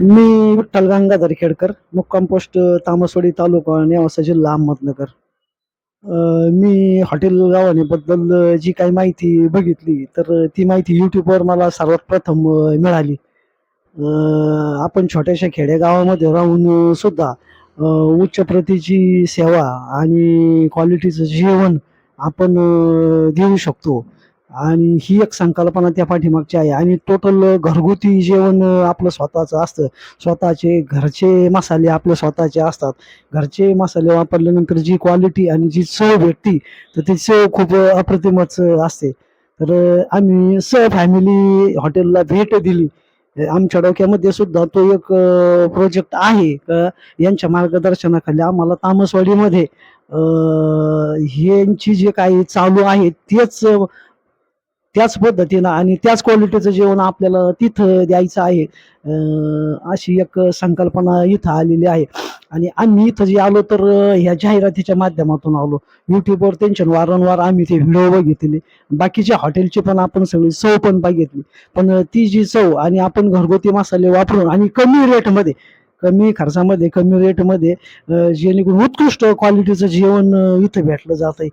मी विठ्ठल गंगाधर खेडकर मुक्काम पोस्ट तामसवाडी तालुका नेवासा जिल्हा अहमदनगर. मी हॉटेल गावानेबद्दल जी काही माहिती बघितली तर ती माहिती यूट्यूबवर मला सर्वात प्रथम मिळाली. आपण छोट्याशा खेडेगावामध्ये राहून सुद्धा उच्च प्रतीची सेवा आणि क्वालिटीचं जेवण आपण देऊ शकतो. आणि ही एक संकल्पना त्या पाठीमागची आहे. आणि टोटल घरगुती जेवण आपलं स्वतःचं असतं. स्वतःचे घरचे मसाले आपले स्वतःचे असतात. घरचे मसाले वापरल्यानंतर जी क्वालिटी आणि जी चव भेटती तर ती चव खूप अप्रतिमच असते. तर आम्ही स फॅमिली हॉटेलला भेट दिली. आमच्या डोक्यामध्ये सुद्धा तो एक प्रोजेक्ट आहे का यांच्या मार्गदर्शनाखाली आम्हाला तामसवाडीमध्ये यांची जे काही चालू आहे तेच त्याच पद्धतीनं आणि त्याच क्वालिटीचं जेवण आपल्याला तिथं द्यायचं आहे अशी एक संकल्पना इथं आलेली आहे. आणि आम्ही इथं जे आलो तर ह्या जाहिरातीच्या माध्यमातून आलो. युट्यूबवर त्यांच्या वारंवार आम्ही ते व्हिडिओ बघितले. बाकीच्या हॉटेलची पण आपण सगळी चव पण बघितली. पण ती जी चव आणि आपण घरगुती मसाले वापरून आणि कमी रेटमध्ये कमी खर्चामध्ये कमी रेटमध्ये जेणेकरून उत्कृष्ट क्वालिटीचं जेवण इथं भेटलं जात आहे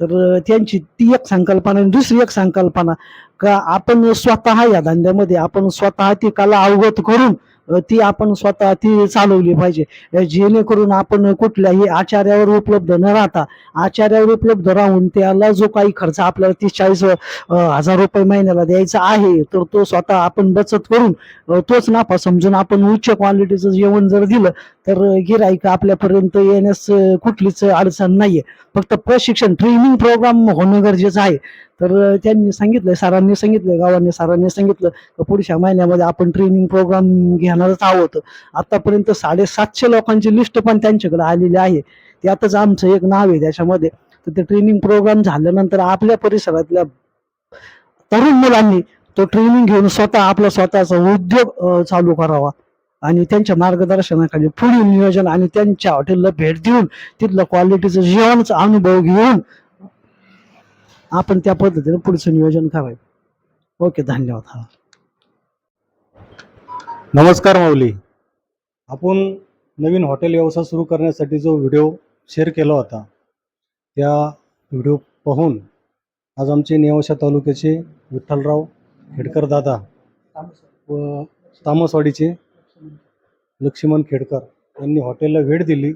तर त्यांची ती एक संकल्पना आणि दुसरी एक संकल्पना का आपण स्वतः या धंद्यामध्ये आपण स्वतः ती कला अवगत करून ती आपण स्वतः ती चालवली पाहिजे. जेणेकरून आपण कुठल्याही आचार्यावर उपलब्ध न राहता आचार्यावर उपलब्ध राहून त्याला जो काही खर्च आपल्याला तीस चाळीस हजार रुपये महिन्याला द्यायचा आहे तर तो स्वतः आपण बचत करून तोच नफा समजून आपण उच्च क्वालिटीचं जेवण जर दिलं तर गिराईक आपल्यापर्यंत येण्यास कुठलीच अडचण नाहीये. फक्त प्रशिक्षण ट्रेनिंग प्रोग्राम होणं गरजेचं आहे. तर त्यांनी सांगितलं सरांनी सांगितलं गावांनी सरांनी सांगितलं का पुढच्या महिन्यामध्ये आपण ट्रेनिंग प्रोग्राम घेणारच आहोत. आतापर्यंत साडेसातशे लोकांची लिस्ट पण त्यांच्याकडे आलेली आहे. त्यातच आमचं एक नाव आहे त्याच्यामध्ये. तर ते ट्रेनिंग प्रोग्राम झाल्यानंतर आपल्या परिसरातल्या तरुण मुलांनी तो ट्रेनिंग घेऊन स्वतः आपला स्वतःचा उद्योग चालू करावा. आणि त्यांच्या मार्गदर्शनाखाली पुढील नियोजन आणि त्यांच्या हॉटेलला भेट देऊन तिथलं क्वालिटीचं जेवणचा अनुभव घेऊन आपण त्या पद्धतीने पुढचं नियोजन करावं ओके धन्यवाद. हा. नमस्कार माऊली. आपण नवीन हॉटेल व्यवसाय सुरू करण्यासाठी जो व्हिडिओ शेअर केला होता त्या व्हिडिओ पाहून आज आमचे नेवाशा तालुक्याचे विठ्ठलराव खेडकर दादा व तामसवाडीचे लक्ष्मण खेडकर यांनी हॉटेलला भेट दिली.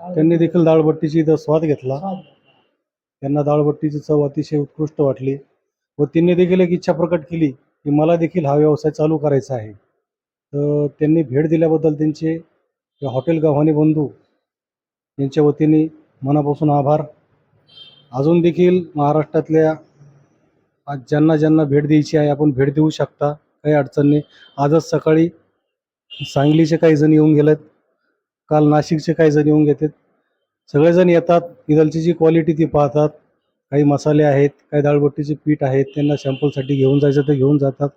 त्यांनी देखील दाळबट्टीची इथं स्वाद घेतला. त्यांना दाळबट्टीची चव अतिशय उत्कृष्ट वाटली व त्यांनी देखील एक इच्छा प्रकट केली की मला देखील हा व्यवसाय चालू करायचा आहे. तर त्यांनी भेट दिल्याबद्दल त्यांचे हॉटेल गव्हाणी बंधू यांच्या वतीने मनापासून आभार. अजून देखील महाराष्ट्रातल्या ज्यांना ज्यांना भेट द्यायची आहे आपण भेट देऊ शकता. काही अडचण नाही. आजच सकाळी सांगलीचे काही जण येऊन गेलेत. काल नाशिकचे काही जण येऊन घेतात सगळेजण येतात. इदलची जी क्वालिटी ती पाहतात. काही मसाले आहेत काही दाळबट्टीचे पीठ आहेत त्यांना सॅम्पलसाठी घेऊन जायचं तर घेऊन जातात.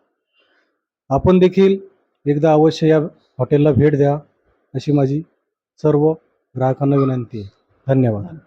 आपण देखील एकदा अवश्य या हॉटेलला भेट द्या अशी माझी सर्व ग्राहकांना विनंती आहे. धन्यवाद.